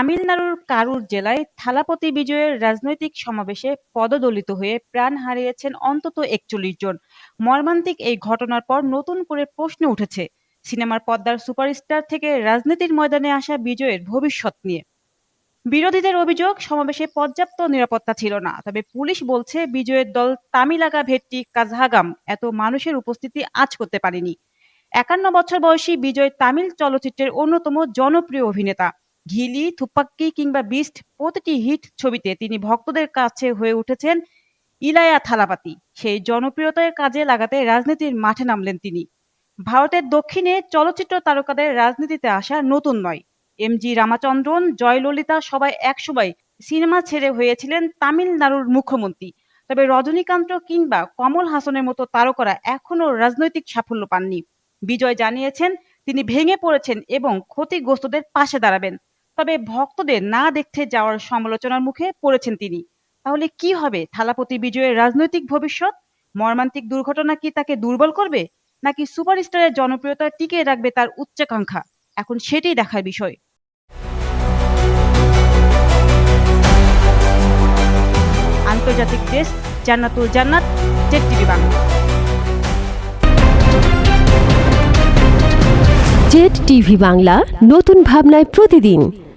তামিলনাড়ুর কারুর জেলায় থালাপতি বিজয়ের রাজনৈতিক সমাবেশে পদদলিত হয়ে প্রাণ হারিয়েছেন অন্তত একচল্লিশ জন। মর্মান্তিক এই ঘটনার পর নতুন করে প্রশ্ন উঠেছে, সিনেমার পদ্মার সুপারস্টার থেকে রাজনীতির ময়দানে আসা বিজয়ের ভবিষ্যৎ নিয়ে। বিরোধীদের অভিযোগ, সমাবেশে পর্যাপ্ত নিরাপত্তা ছিল না, তবে পুলিশ বলছে বিজয়ের দল তামিলাগা ভেট্টি কাজহাগাম এত মানুষের উপস্থিতি আজ করতে পারেনি। একান্ন বছর বয়সী বিজয় তামিল চলচ্চিত্রের অন্যতম জনপ্রিয় অভিনেতা। ঘিলি থুপ্পাক্কি কিংবা বিস্ট প্রতিটি হিট ছবিতে তিনি ভক্তদের কাছে হয়ে উঠেছেন ইলায়া থালাপাতি। সেই জনপ্রিয়তার কাজে লাগাতে রাজনীতির মাঠে নামলেন তিনি। ভারতের দক্ষিণে চলচ্চিত্র তারকাদের রাজনীতিতে আসা নতুন নয়। এম জি রামাচন্দ্রন, জয়ললিতা সবাই একসময় সিনেমা ছেড়ে হয়েছিলেন তামিলনাড়ুর মুখ্যমন্ত্রী। তবে রজনীকান্ত কিংবা কমল হাসনের মতো তারকারা এখনও রাজনৈতিক সাফল্য পাননি। বিজয় জানিয়েছেন, তিনি ভেঙে পড়েছেন এবং ক্ষতিগ্রস্তদের পাশে দাঁড়াবেন। তবে ভক্তদের না দেখতে যাওয়ার সমালোচনার মুখে পড়েছেন তিনি। তাহলে কি হবে? থালাপতি বিজয়ের রাজনৈতিক ভবিষ্যৎ? মর্মান্তিক দুর্ঘটনা কি তাকে দুর্বল করবে? নাকি সুপারস্টারের জনপ্রিয়তা টিকিয়ে রাখবে তার উচ্চাকাঙ্ক্ষা? এখন সেটাই দেখার বিষয়। আন্তর্জাতিক desk Jannatul Jannat Z TV Bangla. Z TV Bangla, নতুন ভাবনায় প্রতিদিন।